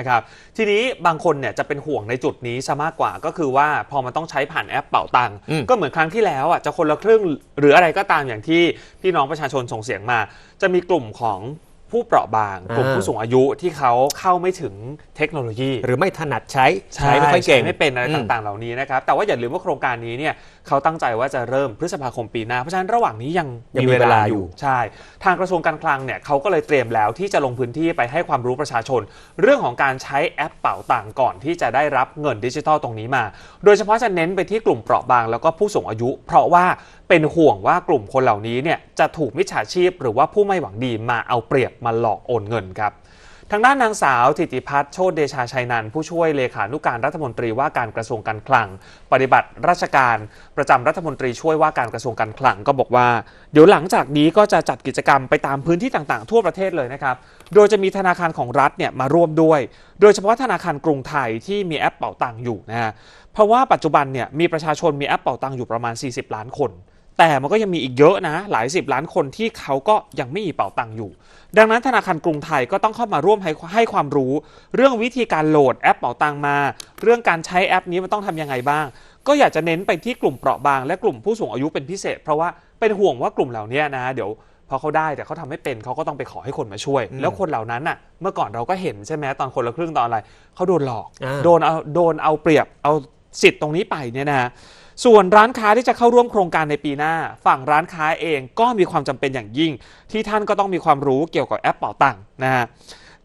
นะครับทีนี้บางคนเนี่ยจะเป็นห่วงในจุดนี้ซะมากกว่าก็คือว่าพอมันต้องใช้ผ่านแอปเป่าตังค์อืม ก็เหมือนครั้งที่แล้วอะจะคนละครึ่งหรืออะไรก็ตามอย่างที่พี่น้องประชาชนส่งเสียงมา จะมีกลุ่มของ ผู้เปราะบางกลุ่มผู้สูงอายุที่เขาเข้าไม่ถึงเทคโนโลยี หรือไม่ถนัดใช้ใช้ไม่ค่อยเก่งใช้ไม่เป็นอะไรอืมต่างๆ เหล่านี้นะครับแต่ว่าอย่าลืมว่าโครงการนี้เนี่ยเขาตั้งใจว่าจะเริ่มพฤษภาคมปีหน้า เพราะฉะนั้นระหว่างนี้ยังยังมีเวลาอยู่ใช่ ทางกระทรวงการคลังเนี่ยเขาก็เลยเตรียมแล้วที่จะลงพื้นที่ไปให้ความรู้ประชาชน เรื่องของการใช้แอปเป่าตังค์ก่อนที่จะได้รับเงินดิจิทัลตรงนี้มา โดยเฉพาะจะเน้นไปที่กลุ่มเปราะบางแล้วก็ผู้สูงอายุ เพราะว่า เป็นห่วงว่ากลุ่มคนเหล่านี้เนี่ยจะถูกมิจฉาชีพหรือว่าผู้ไม่หวังดีมาเอาเปรียบมาหลอกโอนเงินครับทางด้านนางสาวธิติพัฒน์โชติเดชาชัยนันท์ผู้ช่วยเลขานุการรัฐมนตรีว่าการกระทรวงการคลัง ปฏิบัติราชการประจำรัฐมนตรีช่วยว่าการกระทรวงการคลังก็บอกว่า เดี๋ยวหลังจากนี้ก็จะจัดกิจกรรมไปตามพื้นที่ต่างๆ ทั่วประเทศเลยนะครับ โดยจะมีธนาคารของรัฐเนี่ยมาร่วมด้วย โดยเฉพาะธนาคารกรุงไทยที่มีแอปเป่าตังอยู่นะฮะเพราะว่าปัจจุบันเนี่ยมีประชาชนมีแอปเป่าตังอยู่ประมาณ 40 ล้านคน แต่มันก็ยังมีอีกเยอะนะ หลายสิบล้านคนที่เขาก็ยังไม่มีเป๋าตังค์อยู่ ดังนั้นธนาคารกรุงไทยก็ต้องเข้ามาร่วมให้ให้ความรู้ เรื่องวิธีการโหลดแอปเป๋าตังค์มา เรื่องการใช้แอปนี้มันต้องทำยังไงบ้าง ก็อยากจะเน้นไปที่กลุ่มเปราะบาง และกลุ่มผู้สูงอายุเป็นพิเศษ เพราะว่าเป็นห่วงว่ากลุ่มเหล่านี้นะเดี๋ยวพอเขาได้แต่เขาทำไม่เป็นเขาก็ต้องไปขอให้คนมาช่วย แล้วคนเหล่านั้นน่ะ เมื่อก่อนเราก็เห็นใช่ไหมตอนคนละครึ่งตอนอะไรเขาโดนหลอกอ่าโดนเอาโดนเอาเปรียบเอาสิทธิ์ตรงนี้ไปเนี่ยนะฮะ ส่วนร้านค้าที่จะเข้าร่วมโครงการในปีหน้า ฝั่งร้านค้าเองก็มีความจำเป็นอย่างยิ่ง ที่ท่านก็ต้องมีความรู้เกี่ยวกับแอปเป่าตังค์นะฮะ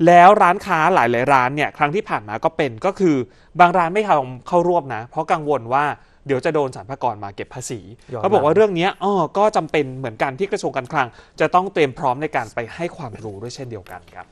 แล้วร้านค้าหลายๆร้านเนี่ยครั้งที่ผ่านมาก็เป็นก็คือบางร้านไม่ทำเข้าร่วมนะ เพราะกังวลว่าเดี๋ยวจะโดนสรรพากรมาเก็บภาษีย้อนหลังเขาบอกว่าเรื่องเนี้ยอ้อก็จำเป็นเหมือนกันที่กระทรวงการคลัง จะต้องเตรียมพร้อมในการไปให้ความรู้ด้วยเช่นเดียวกันครับ